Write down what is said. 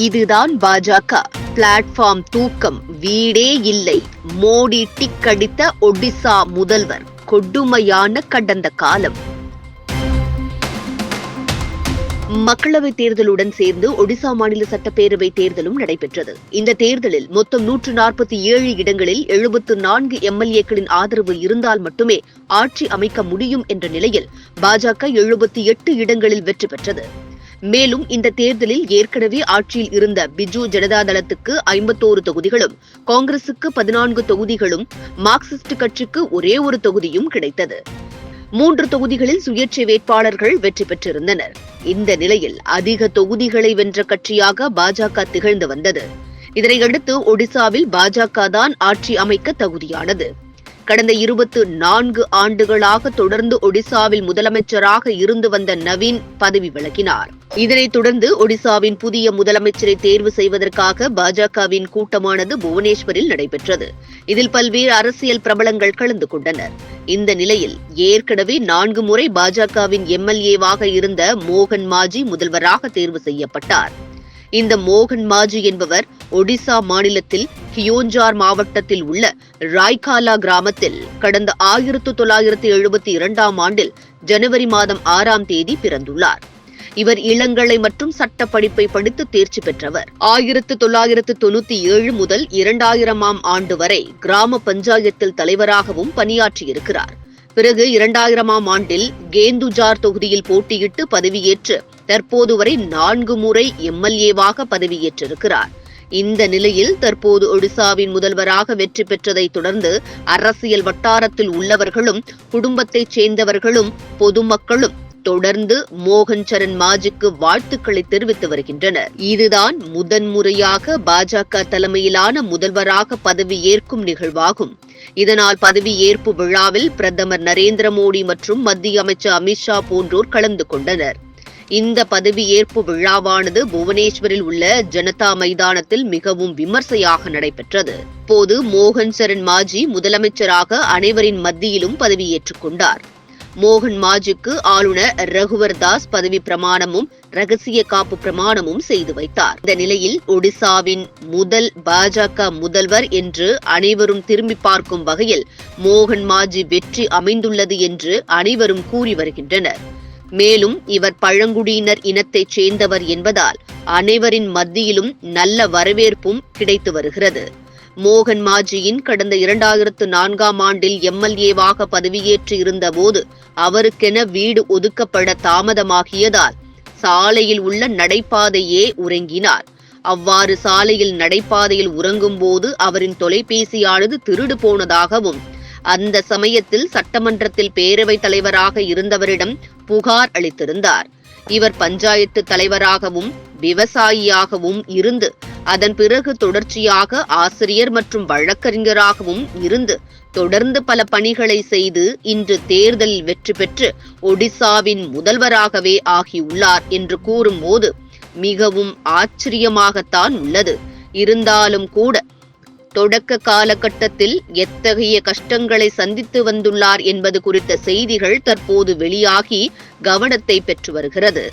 இதுதான் பாஜக. பிளாட்ஃபார்ம் தூக்கம் வீடே இல்லை. மோடி டிக்கடித்த ஒடிசா முதல்வர் கொடுமையான கடந்த காலம். மக்களவைத் தேர்தலுடன் சேர்ந்து ஒடிசா மாநில சட்டப்பேரவை தேர்தலும் நடைபெற்றது. இந்த தேர்தலில் மொத்தம் நூற்று நாற்பத்தி ஏழு இடங்களில் எழுபத்து நான்கு எம்எல்ஏக்களின் ஆதரவு இருந்தால் மட்டுமே ஆட்சி அமைக்க முடியும் என்ற நிலையில் பாஜக எழுபத்தி எட்டு இடங்களில் வெற்றி பெற்றது. மேலும் இந்த தேர்தலில் ஏற்கனவே ஆட்சியில் இருந்த பிஜு ஜனதாதளத்துக்கு ஐம்பத்தோரு தொகுதிகளும் காங்கிரசுக்கு பதினான்கு தொகுதிகளும் மார்க்சிஸ்ட் கட்சிக்கு ஒரே ஒரு தொகுதியும் கிடைத்தது. மூன்று தொகுதிகளில் சுயேட்சை வேட்பாளர்கள் வெற்றி பெற்றிருந்தனர். இந்த நிலையில் அதிக தொகுதிகளை வென்ற கட்சியாக பாஜக திகழ்ந்து வந்தது. இதனையடுத்து ஒடிசாவில் பாஜக தான் ஆட்சி அமைக்க தகுதியானது. கடந்த இருபத்து நான்கு ஆண்டுகளாக தொடர்ந்து ஒடிசாவில் முதலமைச்சராக இருந்து வந்த நவீன் பதவி விலகினார். இதனைத் தொடர்ந்து ஒடிசாவின் புதிய முதலமைச்சரை தேர்வு செய்வதற்காக பாஜகவின் கூட்டமானது புவனேஸ்வரில் நடைபெற்றது. இதில் பல்வேறு அரசியல் பிரபலங்கள் கலந்து கொண்டனர். இந்த நிலையில் ஏற்கனவே நான்கு முறை பாஜகவின் எம்எல்ஏவாக இருந்த மோகன் மாஜி முதல்வராக தேர்வு செய்யப்பட்டார். இந்த மோகன் மாஜி என்பவர் ஒடிசா மாநிலத்தில் கியோஞ்சார் மாவட்டத்தில் உள்ள ராய்காலா கிராமத்தில் கடந்த ஆயிரத்து தொள்ளாயிரத்து எழுபத்தி இரண்டாம் ஆண்டில் ஜனவரி மாதம் ஆறாம் தேதி பிறந்துள்ளார். இவர் இளங்கலை மற்றும் சட்ட படிப்பை படித்து தேர்ச்சி பெற்றவர். ஆயிரத்து தொள்ளாயிரத்து தொண்ணூத்தி ஏழு முதல் இரண்டாயிரமாம் ஆண்டு வரை கிராம பஞ்சாயத்தில் தலைவராகவும் பணியாற்றியிருக்கிறார். பிறகு இரண்டாயிரமாம் ஆண்டில் கேந்துஜார் தொகுதியில் போட்டியிட்டு பதவியேற்று தற்போது வரை நான்கு முறை எம்எல்ஏவாக பதவியேற்றிருக்கிறார். இந்த நிலையில் தற்போது ஒடிசாவின் முதல்வராக வெற்றி பெற்றதை தொடர்ந்து அரசியல் வட்டாரத்தில் உள்ளவர்களும் குடும்பத்தைச் சேர்ந்தவர்களும் பொதுமக்களும் தொடர்ந்து மோகன் சரண் மாஜிக்கு வாழ்த்துக்களை தெரிவித்து வருகின்றனர். இதுதான் முதன்முறையாக பாஜக தலைமையிலான முதல்வராக பதவியேற்கும் நிகழ்வாகும். இதனால் பதவியேற்பு விழாவில் பிரதமர் நரேந்திர மோடி மற்றும் மத்திய அமைச்சர் அமித்ஷா போன்றோர் கலந்து கொண்டனர். இந்த பதவியேற்பு விழாவானது புவனேஸ்வரில் உள்ள ஜனதா மைதானத்தில் மிகவும் விமர்சையாக நடைபெற்றது. போது மோகன் சரண் மாஜி முதலமைச்சராக அனைவரின் மத்தியிலும் பதவியேற்றுக் கொண்டார். மோகன் மாஜிக்கு ஆளுநர் ரகுவர் தாஸ் பதவி பிரமாணமும் ரகசிய காப்பு பிரமாணமும் செய்து வைத்தார். இந்த நிலையில் ஒடிசாவின் முதல் பாஜக முதல்வர் என்று அனைவரும் திரும்பி பார்க்கும் வகையில் மோகன் மாஜி வெற்றி அமைந்துள்ளது என்று அனைவரும் கூறி வருகின்றனர். மேலும் இவர் பழங்குடியினர் இனத்தைச் சேர்ந்தவர் என்பதால் அனைவரின் மத்தியிலும் நல்ல வரவேற்பும் கிடைத்து வருகிறது. மோகன் மாஜியின் கடந்த இரண்டாயிரத்து நான்காம் ஆண்டில் எம்எல்ஏவாக பதவியேற்று இருந்தபோது அவருக்கென வீடு ஒதுக்கப்பட தாமதமாகியதால் சாலையில் உள்ள நடைபாதையே உறங்கினார். அவ்வாறு சாலையில் நடைபாதையில் உறங்கும்போது அவரின் தொலைபேசியானது திருடு போனதாகவும் அந்த சமயத்தில் சட்டமன்றத்தில் பேரவைத் தலைவராக இருந்தவரிடம் புகார் அளித்திருந்தார். இவர் பஞ்சாயத்து தலைவராகவும் விவசாயியாகவும் இருந்து அதன் பிறகு தொடர்ச்சியாக ஆசிரியர் மற்றும் வழக்கறிஞராகவும் இருந்து தொடர்ந்து பல பணிகளை செய்து இன்று தேர்தலில் வெற்றி பெற்று ஒடிசாவின் முதல்வராகவே ஆகியுள்ளார் என்று கூறும்போது மிகவும் ஆச்சரியமாகத்தான் உள்ளது. இருந்தாலும் கூட தொடக்க காலகட்டத்தில் எத்தகைய கஷ்டங்களை சந்தித்து வந்துள்ளார் என்பது குறித்த செய்திகள் தற்போது வெளியாகி கவனத்தை பெற்று வருகிறது.